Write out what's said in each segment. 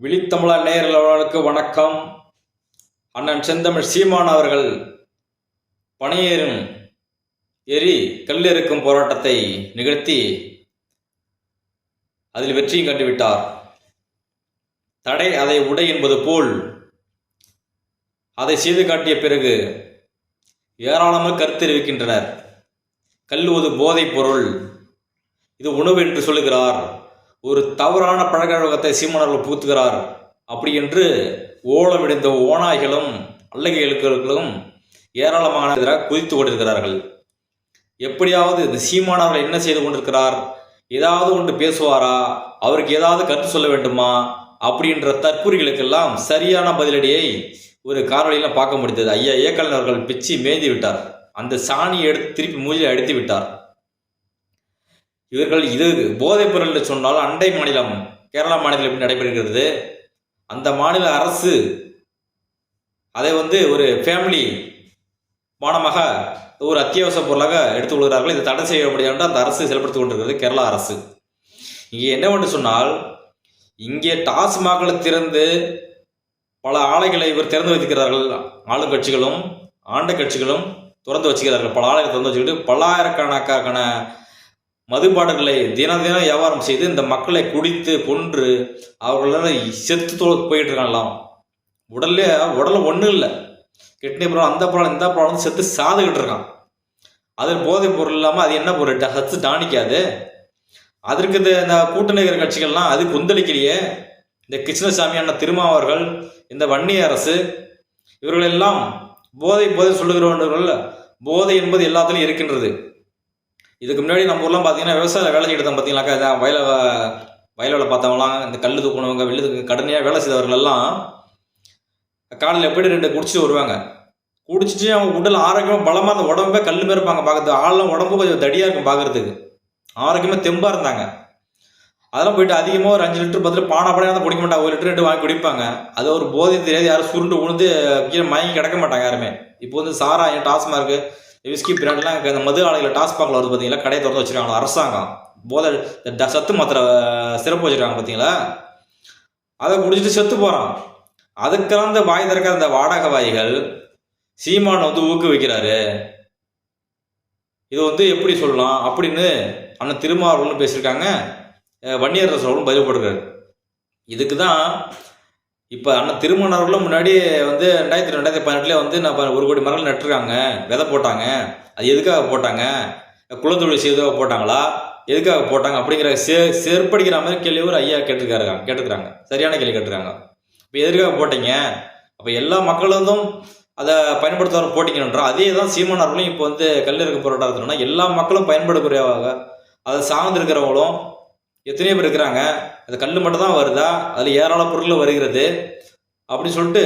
விழித்தமிழா நேயர்களுக்கு வணக்கம். அண்ணன் செந்தமிழ் சீமான் அவர்கள் பணியேறும் எரி கல்லெருக்கும் போராட்டத்தை நிகழ்த்தி அதில் வெற்றியும் கண்டுவிட்டார். தடை அதை உடை என்பது போல் அதை செய்து காட்டிய பிறகு ஏராளமாக கருத்து தெரிவிக்கின்றனர் கல்லுவது போதைப் பொருள். இது உணவு என்று சொல்லுகிறார். ஒரு தவறான பழக்கழகத்தை சீமானவர்கள் புகுத்துகிறார். அப்படி என்று ஓலமிடைந்த ஓநாய்களும் அல்லகை அல்லகைகளுக்கும் ஏராளமான எதிராக குதித்து கொண்டிருக்கிறார்கள். எப்படியாவது இந்த சீமானவர்கள் என்ன செய்து கொண்டிருக்கிறார்? ஏதாவது ஒன்று பேசுவாரா? அவருக்கு ஏதாவது கருத்து சொல்ல வேண்டுமா? அப்படின்ற தற்கூறிகளுக்கெல்லாம் சரியான பதிலடியை ஒரு காணொலியில் பார்க்க முடிந்தது. ஐயா ஏக்கலன் அவர்கள் பிச்சு மேய்ந்து விட்டார். அந்த சாணியை எடுத்து திருப்பி மூஞ்சில் அடித்து விட்டார். இவர்கள் இது போதைப் பொருள் என்று சொன்னால் அண்டை மாநிலம் கேரளா மாநிலம் எப்படி நடைபெறுகிறது? அந்த மாநில அரசு அதை வந்து ஒரு ஃபேமிலி மானமாக ஒரு அத்தியாவசிய பொருளாக எடுத்துக்கொள்கிறார்கள் இதை தடை செய்ய முடியாது அந்த அரசு செயல்படுத்தி கொண்டிருக்கிறது கேரளா அரசு. இங்கே என்னவென்று சொன்னால் இங்கே டாஸ்மாகளை திறந்து பல ஆலைகளை இவர் திறந்து வைத்திருக்கிறார்கள். ஆளுங்கட்சிகளும் ஆண்ட கட்சிகளும் திறந்து வச்சுக்கிறார்கள். பல ஆலைகளை திறந்து வச்சுக்கிட்டு பல்லாயிரக்கணக்கான மதுபாடுகளை தினம் தினம் வியாபாரம் செய்து இந்த மக்களை குடித்து கொன்று அவர்களால் செத்து தோ போயிட்டு இருக்காங்களாம் உடல்ல உடல்ல ஒன்றும் இல்லை. கிட்னி ப்ராப்ளம் அந்த ப்ராப்ளம் இந்த ப்ராப்ளம் செத்து சாதுகிட்டு இருக்கான். அது போதைப் பொருள் இல்லாமல் அது என்ன பொருள்? சத்து டானிக்காது அதற்கு இந்த இந்த கூட்டணி கட்சிகள்லாம் அது கொந்தளிக்கலையே. இந்த கிருஷ்ணசாமி அண்ணன் திருமாவர்கள் இந்த வன்னி அரசு இவர்களெல்லாம் போதை போதை சொல்லுகிறவர்கள் போதை என்பது எல்லாத்துலேயும் இருக்கின்றது. இதுக்கு முன்னாடி நம்ம ஊர்லாம் பார்த்தீங்கன்னா விவசாய வேலை செய்யறது தான் பார்த்தீங்கன்னாக்கா இதான் வயல வயல் வேலை பார்த்தவங்களாம் இந்த கல் தூக்கணவங்க வெள்ளு கடனையாக கடுமையாக வேலை செய்தவர்கள் எல்லாம் காலையில் எப்படி ரெண்டு குடிச்சிட்டு வருவாங்க? குடிச்சிட்டு அவங்க உடல் ஆரோக்கியமாக பலமாக அந்த உடம்பே கல் மாரி இருப்பாங்க பார்க்கறது ஆள்லாம் உடம்பு கொஞ்சம் தடியாக இருக்கும் பார்க்கறதுக்கு. ஆரோக்கியமாக தெம்பாக இருந்தாங்க. அதெல்லாம் போயிட்டு அதிகமாக ஒரு அஞ்சு லிட்டர் பத்து லிட்டர் பானை தான் குடிக்க மாட்டாங்க. ஒரு லிட்டர் ரெண்டு வாங்கி குடிப்பாங்க. அது ஒரு போதை தெரியாது. யாரும் சுருண்டு உழுந்து கீழே மயங்கி கிடக்க மாட்டாங்க யாருமே. இப்போ வந்து சாராயம் இருக்குது விஸ்கி பிராண்ட்லாம் இந்த மது ஆலையில் டாஸ்மாகில் வருது பார்த்தீங்களா? கடையை திறந்து வச்சுருக்காங்க அரசாங்கம். போதை இந்த சத்து மாத்திரை சிறப்பு வச்சிருக்காங்க பார்த்தீங்களா? அதை குடிச்சிட்டு செத்து போகிறான் அதுக்கெல்லாம் இந்த வாய் அந்த இந்த வாடகைவாய்கள் சீமான் வந்து ஊக்குவிக்கிறாரு. இது வந்து எப்படி சொல்லலாம்? அப்படின்னு அண்ணன் திருமாவளவன் பேசியிருக்காங்க. வன்னியர் ரசோலும் பதில் இதுக்கு தான் இப்போ ஆனால் திருமணவர்களும் முன்னாடி வந்து ரெண்டாயிரத்தி ரெண்டாயிரத்தி பதினெட்டுலேயே வந்து நான் ஒரு கோடி மரங்கள் நட்டுருக்காங்க. விதை போட்டாங்க. அது எதுக்காக போட்டாங்க? குலத்தொழில் செய்வதாக போட்டாங்களா? எதுக்காக போட்டாங்க? அப்படிங்கிற சே செருப்படிக்கிற மாதிரி கேள்வி ஒரு ஐயா கேட்டிருக்காரு கேட்டுக்கிறாங்க. சரியான கேள்வி கேட்டிருக்காங்க. இப்போ எதுக்காக போட்டீங்க? அப்போ எல்லா மக்களும் அதை பயன்படுத்துவார போட்டிங்கன்றோம் அதே தான் சீமானவர்களும் இப்போ வந்து கல்லெருக்க போராட்டம்னா எல்லா மக்களும் பயன்படக்கூடியவாக அதை சார்ந்திருக்கிறவங்களும் எத்தனையோ பேர் இருக்கிறாங்க. அந்த கல் மட்டும் தான் வருதா? அதில் ஏராள பொருள் வருகிறது. அப்படின்னு சொல்லிட்டு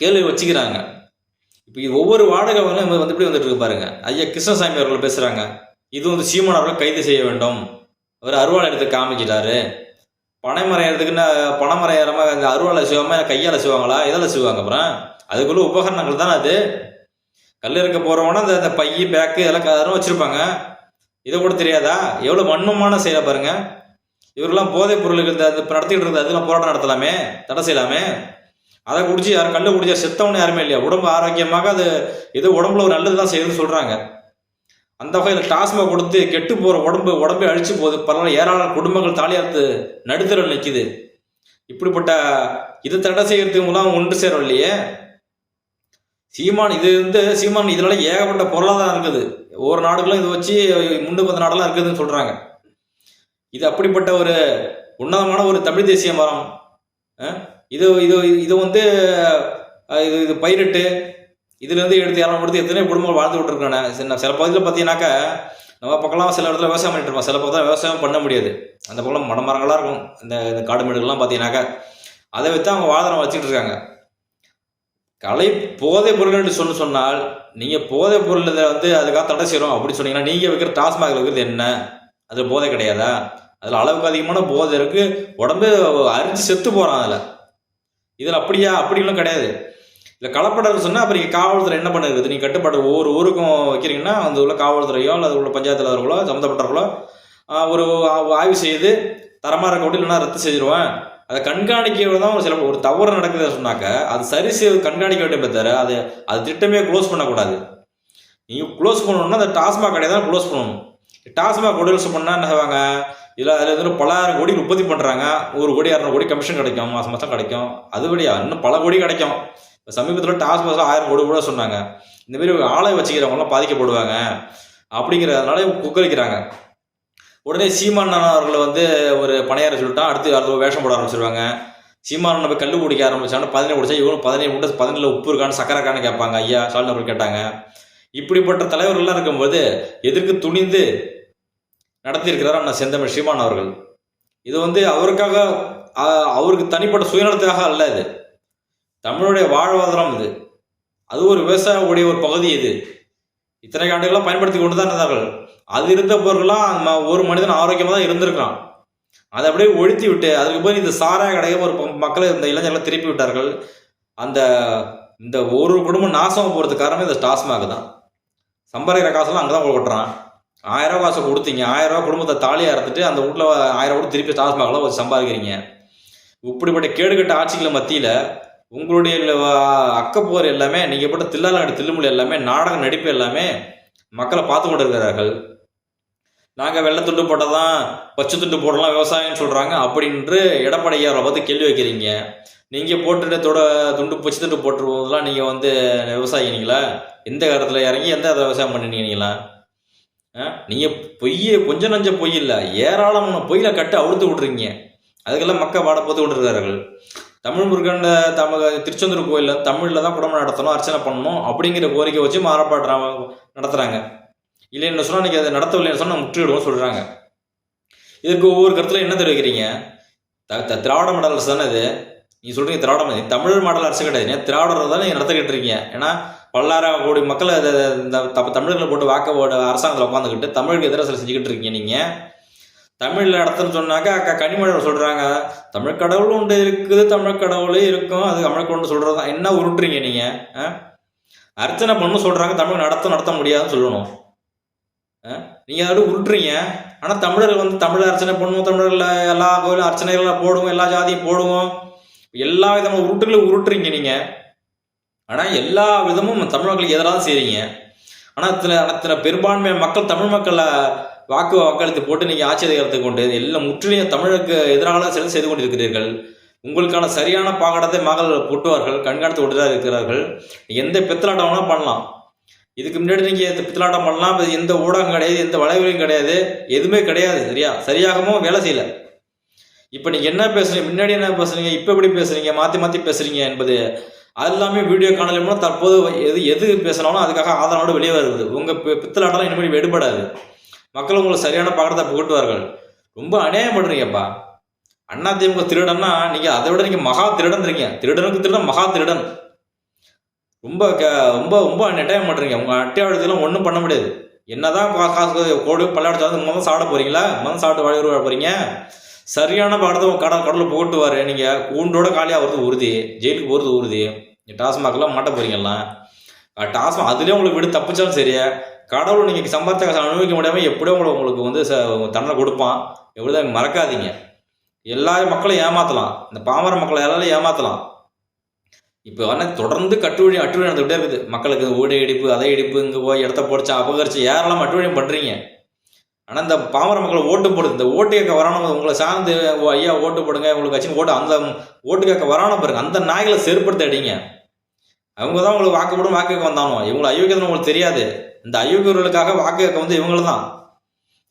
கேள்வி வச்சுக்கிறாங்க. இப்போ ஒவ்வொரு வாடகை வந்து வந்து வந்துட்டு இருக்கு பாருங்க. ஐயா கிருஷ்ணசாமி அவர்கள் பேசுகிறாங்க இது வந்து சீமான் அவர்களை கைது செய்ய வேண்டும். அவர் அருவாள் எடுத்து காமிச்சிட்டாரு பனைமரம் எடுத்துக்குன்னு பனைமரம் ஏறாம அந்த அருவாளை செய்வாம கையால் செய்வாங்களா எதில் செய்வாங்க அப்புறம்? அதுக்குள்ள உபகரணங்கள் தானே அது? கல் இருக்க போகிறவனா அந்த இந்த பை பேக்கு இதெல்லாம் அதெல்லாம் வச்சுருப்பாங்க. இதை கூட தெரியாதா? எவ்வளோ மண்ணுமான செய்ய பாருங்கள் இவரெல்லாம் போதைப் பொருளுக்கு இந்த நடத்திட்டு இருக்கிறது அதெல்லாம் போராட்டம் நடத்தலாமே? தடை செய்யலாமே? அதை குடிச்சு யாரும் கல்லு குடிச்சா செத்தவனு யாருமே இல்லையா? உடம்பு ஆரோக்கியமாக அது ஏதோ உடம்புல ஒரு நல்லது தான் செய்யுதுன்னு சொல்கிறாங்க அந்த வகையில் டாஸ்மாக் கொடுத்து கெட்டு போகிற உடம்பு உடம்பே அழிச்சு போகுது. பரவாயில்ல ஏராளமான குடும்பங்கள் தாலியாத்து நடுத்தர நிற்கிது இப்படிப்பட்ட இதை தடை செய்யறதுக்குலாம் ஒன்று சேரும் இல்லையே சீமான் இது வந்து சீமான் இதனால ஏகப்பட்ட பொருளாதாரம் இருக்குது. ஒவ்வொரு நாடுகளும் இதை வச்சு முன்னுக்கு வந்த நாடெல்லாம் இருக்குதுன்னு சொல்றாங்க. இது அப்படிப்பட்ட ஒரு உன்னதமான ஒரு தமிழ் தேசிய மரம். இது இது இது வந்து இது இது பயிரிட்டு இதுலேருந்து எடுத்து யாரும் எடுத்து எத்தனையோ குடும்பங்கள் வாழ்ந்து விட்டுருக்கானே சின்ன சில பகுதியில் பார்த்தீங்கன்னாக்கா நம்ம பக்கம்லாம் சில இடத்துல விவசாயம் பண்ணிட்டு இருப்போம். சில பக்கம் விவசாயம் பண்ண முடியாது. அந்த பக்கம் மடமரங்களாக இருக்கும். இந்த இந்த காடு மேடுகள்லாம் பார்த்தீங்கன்னாக்கா அதை வைத்து அவங்க வாழ்தரம் வச்சுட்டு இருக்காங்க. கலை போதைப் என்று சொல்லி சொன்னால் நீங்கள் போதைப் பொருள் வந்து அதுக்காக தடை செய்கிறோம் அப்படின்னு சொன்னீங்கன்னா நீங்கள் வைக்கிற டாஸ்மாக் வைக்கிறது என்ன? அது போதை கிடையாதா? அதில் அளவுக்கு அதிகமான போதை இருக்குது உடம்பு அரிஞ்சு செத்து போகிறான் அதில். இதில் அப்படியா? அப்படிலாம் கிடையாது. இல்லை கலப்படம் சொன்னால் அப்புறம் இங்கே காவல்துறை என்ன பண்ணுறது நீங்கள் கட்டுப்பாடு ஒவ்வொரு ஊருக்கும் வைக்கிறீங்கன்னா அந்த உள்ள காவல்துறையோ அல்லது உள்ள பஞ்சாயத்தில் இருக்கிறவங்களோ சம்மந்தப்பட்டவர்களோ ஒரு ஆய்வு செய்து தரமாக இருக்க விட்டு இல்லைன்னா ரத்து செஞ்சிருவேன். அதை கண்காணிக்க தான் ஒரு சில ஒரு தவறு நடக்குது சொன்னாக்க அது சரி செய்து கண்காணிக்க வேண்டிய தவிர அது அது திட்டமே க்ளோஸ் பண்ணக்கூடாது. நீங்கள் க்ளோஸ் பண்ணணும்னா அந்த டாஸ்மாக் கடையை தான் க்ளோஸ் பண்ணணும். டாஸ்மாக் கொடல்ஸ் பண்ணால் என்ன செய்வாங்க? இல்லை அதில் இருந்து பலாயிரம் கோடி உற்பத்தி பண்ணுறாங்க ஒரு கோடி இரநூறு கோடி கமிஷன் கிடைக்கும். மாதம் மாதம் கிடைக்கும். அதுபடியா இன்னும் பல கோடி கிடைக்கும். இப்போ சமீபத்தில் மாதம் ஆயிரம் கோடி கூட சொன்னாங்க. இந்தமாரி ஆலை வச்சுக்கிறவங்களாம் பாதிக்கப்படுவாங்க. அப்படிங்கிறதுனால குக்கரிக்கிறாங்க. உடனே சீமான் அவர்களை வந்து ஒரு பணையார சொல்லிட்டா அடுத்து அடுத்த வேஷம் போட ஆரம்பிச்சிருவாங்க. சீமான நம்ம கல்லு பிடிக்க ஆரம்பிச்சாங்க பதினேழு குடிச்சா இவங்களும் பதினேழு முட்டை பதினேழு உப்பு இருக்கான்னு சக்கரை இருக்கான்னு கேட்பாங்க. ஐயா ஸ்டாலின் அவர்கள் கேட்டாங்க. இப்படிப்பட்ட தலைவர்கள்லாம் இருக்கும்போது எதிர்க்கு துணிந்து நடத்தியிருக்கிறார் அண்ணா செந்தமிழ் சீமான் அவர்கள். இது வந்து அவருக்காக அவருக்கு தனிப்பட்ட சுயநலத்துக்காக அல்ல இது. தமிழுடைய வாழ்வாதாரம் இது. அது ஒரு விவசாயியுடைய ஒரு பகுதி இது. இத்தனை ஆண்டுகளாக பயன்படுத்தி கொண்டு தான் இருந்தார்கள். அது இருந்தவர்களாம் ம- ஒரு மனிதன் ஆரோக்கியமாக தான் இருந்திருக்கிறான். அதை அப்படியே ஒழித்து விட்டு அதுக்கு போய் இந்த சாராய கடையை ஒரு மக்களை இந்த இளைஞர்களை திருப்பி விட்டார்கள். அந்த இந்த ஒரு குடும்பம் நாசமாக போகிறதுக்கு காரணமே இந்த டாஸ்மாக் தான். சம்பாதிக்கிற காசெல்லாம் அங்கே தான் ஓட்டுறான் ஆயிரம் ரூபா காசை கொடுத்தீங்க. ஆயிரம் ரூபா குடும்பத்தை தாலியாக அறுத்துட்டு அந்த வீட்டில் ஆயிரம் ரூபா திருப்பி டாஸ்மாகில் வச்சு சம்பாதிக்கிறீங்க. இப்படிப்பட்ட கேடுகட்ட ஆட்சிகள் மத்தியில் உங்களுடைய அக்கப்போர் எல்லாமே நீங்கள் போட்ட தில்லாலங்கடி தில்லுமுள்ளி எல்லாமே நாடக நடிப்பு எல்லாமே மக்களை பார்த்து கொண்டு இருக்கிறார்கள் நாங்கள் வெள்ளை துண்டு போட்டால் தான் பச்சை துண்டு போடலாம் விவசாயம்னு சொல்கிறாங்க அப்படின்ட்டு எடப்பாடி பார்த்து கேள்வி வைக்கிறீங்க. நீங்கள் போட்டுட்டு தொட துண்டு பச்சை துண்டு போட்டுருவதெல்லாம் நீங்கள் வந்து விவசாயிங்களா எந்த காலத்தில் இறங்கி எந்த விவசாயம் பண்ணினீங்களா? நீங்கள் பொய்யே கொஞ்சம் நஞ்ச பொய் இல்லை. ஏராளமான பொய்யில கட்டு அவுழ்த்து விட்றீங்க அதுக்கெல்லாம் மக்கள் பாட போத்து கொண்டிருக்கிறார்கள் தமிழ் முருகன் தமிழ் திருச்செந்தூர் கோயிலில் தமிழில் தான் குடும்பம் நடத்தணும் அர்ச்சனை பண்ணணும் அப்படிங்கிற கோரிக்கை வச்சு மாறப்பாடுறாங்க நடத்துகிறாங்க இல்லைன்னு சொன்னால் நீங்கள் அதை நடத்தவில்லைன்னு சொன்னால் முற்றிடுவோம் சொல்கிறாங்க இதுக்கு ஒவ்வொரு கருத்துல என்ன தெரிவிக்கிறீங்க? த த- திராவிட மாடல் அரசு தானே இது? நீ சொல்கிறீங்க திராவிட மாடல் தமிழ் மாடல் அரசு கிடையாது. ஏன் திராவிடர் தான் நீங்கள் நடத்திக்கிட்டு இருக்கீங்க ஏன்னா பல்லாயிரம் கோடி மக்களை இந்த த- தமிழர்களை போட்டு வாக்க அரசாங்கத்தில் உட்காந்துக்கிட்டு தமிழுக்கு எதிராக சில செஞ்சுக்கிட்டு இருக்கீங்க நீங்கள் தமிழில் இடத்துன்னு சொன்னாக்கா அக்கா கனிமொழி சொல்கிறாங்க தமிழ் கடவுள் உண்டு இருக்குது தமிழ் கடவுளே இருக்கும். அது தமிழ் கொண்டு சொல்கிறது தான் என்ன உருட்டுறீங்க நீங்கள் அர்ச்சனை பண்ணு சொல்கிறாங்க தமிழ் நடத்த நடத்த முடியாதுன்னு சொல்லணும். நீங்கள் அதோட உருட்டுறீங்க. ஆனால் தமிழர்கள் வந்து தமிழ் அர்ச்சனை பண்ணுவோம் தமிழர்கள் எல்லா கோயிலும் அர்ச்சனைகளை போடுவோம் எல்லா ஜாதியும் போடுவோம். எல்லா விதமான உருட்டுகளும் உருட்டுறீங்க நீங்கள் ஆனால் எல்லா விதமும் தமிழ் மக்களுக்கு எதிராக செய்கிறீங்க ஆனால் அத்தனை இத்தனை பெரும்பான்மை மக்கள் தமிழ் மக்களை வாக்கு வாக்களித்து போட்டு நீங்கள் ஆட்சி அதிகாரத்தை கொண்டு எல்லாம் முற்றிலும் தமிழுக்கு எதிராக செயல் செய்து கொண்டிருக்கிறீர்கள். உங்களுக்கான சரியான பாகடத்தை மகள் போட்டுவார்கள் கண்காணித்து கொண்டுதான் இருக்கிறார்கள். எந்த பித்தலாட்டம் வேணால் பண்ணலாம். இதுக்கு முன்னாடி நீங்கள் எந்த பித்தலாட்டம் பண்ணலாம் எந்த ஊடகம் கிடையாது எந்த வளைவுலையும் கிடையாது எதுவுமே கிடையாது சரியா? சரியாகவும் வேலை செய்யல. இப்போ நீங்கள் என்ன பேசுறீங்க? முன்னாடி என்ன பேசுறீங்க? இப்போ எப்படி பேசுறீங்க? மாற்றி மாற்றி பேசுறீங்க என்பது அது எல்லாமே வீடியோ காணொலி மூலம் தற்போது எது எது பேசினாலும் அதுக்காக ஆதரவோடு வெளியே வருது. உங்கள் பித்தலாட்டெல்லாம் இனிமேல் எடுபடாது மக்கள் உங்களை சரியான பாடத்தை புகட்டுவார்கள். ரொம்ப அநியாயம் பண்ணுறீங்கப்பா அண்ணா திமுக திருடன்னா நீங்கள் அதை விட நீங்கள் மகா திருடன் இருக்கீங்க திருடனுக்கு திருடன் மகா திருடன். ரொம்ப க ரொம்ப ரொம்ப நெட்டாயம் பண்ணுறீங்க உங்கள் அட்டையாளத்துலாம் ஒன்றும் பண்ண முடியாது. என்னதான் காசு கோடு பல்லாடு முதல் சாப்பிட போறீங்களா? மொதல் சாப்பிட்டு வாழ்க்கை வாழ போறீங்க? சரியான பாடத்தை உங்க கடல் கடலில் போட்டுவார் நீங்கள் கூண்டோட காலியாக வருது உறுதி. ஜெயிலுக்கு போகிறது உறுதி. டாஸ்மாக்லாம் மாட்ட போகிறீங்கலாம் டாஸ்மாக் அதுலேயே உங்களுக்கு விடு தப்பிச்சாலும் சரியா கடவுள் நீங்கள் சம்பாதிச்ச காசை அனுபவிக்க முடியாமல் எப்படியோ உங்களை உங்களுக்கு வந்து ச தண்டனை கொடுப்பான். எப்படிதான் மறக்காதீங்க. எல்லா மக்களையும் ஏமாற்றலாம் இந்த பாமர மக்களை எல்லாரும் ஏமாற்றலாம் இப்போ வேணால் தொடர்ந்து கட்டுவழி அட்டுவழி நடந்துகிட்டே இருக்குது. மக்களுக்கு ஓடி இடிப்பு அதை இடிப்பு இங்கே போய் இடத்த போடிச்சு அபகரிச்சு ஏராளம் அட்டுவழியும் பண்ணுறீங்க ஆனால் இந்த பாமர மக்களை ஓட்டு போடுது இந்த ஓட்டு கேட்க வரணும் உங்களை சார்ந்து ஓ ஐயா ஓட்டு போடுங்க உங்களுக்கு கட்சின்னு ஓட்டு அந்த ஓட்டு கேட்க வரான பாருங்க அந்த நாய்களை செருப்படுத்த அடிங்க அவங்க தான் உங்களுக்கு வாக்கு போடும் வாக்கு கேட்க வந்தானோ? இவங்களை அயோக்கியதுன்னு உங்களுக்கு தெரியாது. இந்த அயோக்கியர்களுக்காக வாக்கு கேட்க வந்து இவங்கள தான்.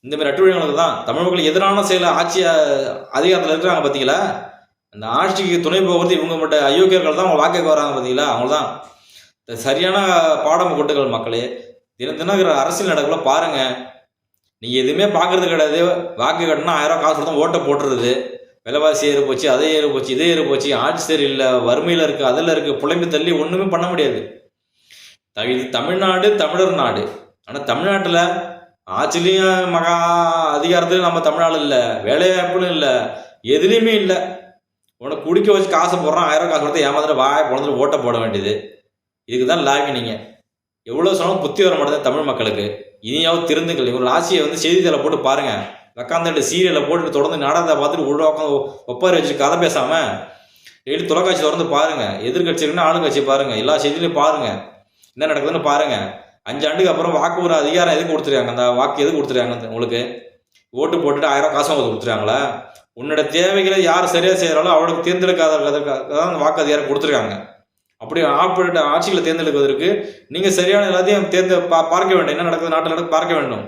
இந்த மாதிரி அட்டுவழிகளுக்கு தான். தமிழ் மக்களுக்கு எதிரான செயல ஆட்சி அதிகாரத்தில் இருக்கிறாங்க பார்த்தீங்களா அந்த ஆட்சிக்கு துணை போகிறது இவங்க மட்டும் அயோக்கியர்கள் தான் அவங்க வாக்கு கேட்க வராங்க பார்த்தீங்களா அவங்க தான். இந்த சரியான பாடம் கொட்டுகள் மக்களே. தினம் தினம் இருக்கிற அரசியல் நடக்கல பாருங்கள் நீங்கள் எதுவுமே பார்க்கறது கிடையாது. வாக்கு கட்டினா ஆயிரம் காசு கொடுத்தா ஓட்டை போட்டுறது விலைவாசி ஏறு போச்சு அதே ஏறு போச்சு இதே ஏறு போச்சு ஆட்சி சரியில்லை வறுமையில் இருக்குது அதில் இருக்குது புலம்பி தள்ளி ஒன்றுமே பண்ண முடியாது. இது தமிழ்நாடு தமிழர் நாடு. ஆனால் தமிழ்நாட்டில் ஆட்சிலையும் மகா அதிகாரத்துலையும் நம்ம தமிழ்நாடு இல்லை வேலைவாய்ப்புலும் இல்லை எதுலேயுமே இல்லை. உனக்கு குடிக்க வச்சு காசு போடுறான் ஆயிரம் காசு கொடுத்து ஏமாந்துட்டு வாய குழந்தைட்டு ஓட்டை போட வேண்டியது. இதுக்கு தான் லாபி நீங்கள் எவ்வளோ சொன்னாலும் புத்தி வர மாட்டேங்குது தமிழ் மக்களுக்கு. இனியாவது திருந்துங்கள். இவங்க ராசியை வந்து செய்தித்தாளை போட்டு பாருங்கள் உக்காந்துட்டு சீரியலை போட்டு தொடர்ந்து நாடகத்தை பார்த்துட்டு உள்ள உட்காந்து ஒப்பாரி வச்சு கதை பேசாம டெய்லி தொலைக்காட்சி திறந்து பாருங்க. எதிர்கட்சிகள்னா ஆளுங்கட்சி பாருங்க. எல்லா செய்தியிலையும் பாருங்க. என்ன நடக்குதுன்னு பாருங்க. அஞ்சு ஆண்டுக்கு அப்புறம் வாக்கு ஒரு அதிகாரம் எதுக்கு கொடுத்துருக்காங்க? அந்த வாக்கு எதுக்கு கொடுத்துருக்காங்க உங்களுக்கு? ஓட்டு போட்டுட்டு ஆயிரம் காசு அவங்க கொடுத்துருக்காங்களா? உன்னோட தேவைகளை யார் சரியாக செய்கிறாலோ அவளுக்கு தேர்ந்தெடுக்காதற்காக தான் வாக்கு அதிகாரம் கொடுத்துருக்காங்க. அப்படி ஆப்பிட்ட ஆட்சிகளை தேர்ந்தெடுப்பதற்கு நீங்கள் சரியான எல்லாத்தையும் தேர்ந்து பா பார்க்க வேண்டும். என்ன நடக்குது? நாட்டில் நடக்க பார்க்க வேண்டும்.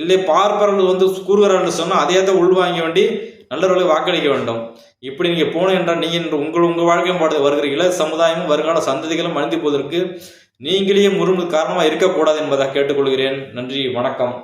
இல்லை பார்ப்பவர்கள் வந்து கூறுகிறார்கள் சொன்னால் அதே தான் உள்வாங்க வேண்டி நல்லவர்களை வாக்களிக்க வேண்டும். இப்படி நீங்கள் போன என்றால் நீங்கள் உங்கள் உங்கள் வாழ்க்கையும் பாடு வருகிற சமுதாயமும் வருங்கால சந்ததிகளும் மனிந்து போவதற்கு நீங்களே முருங்கு காரணமாக இருக்கக்கூடாது என்பதாக கேட்டுக்கொள்கிறேன். நன்றி வணக்கம்.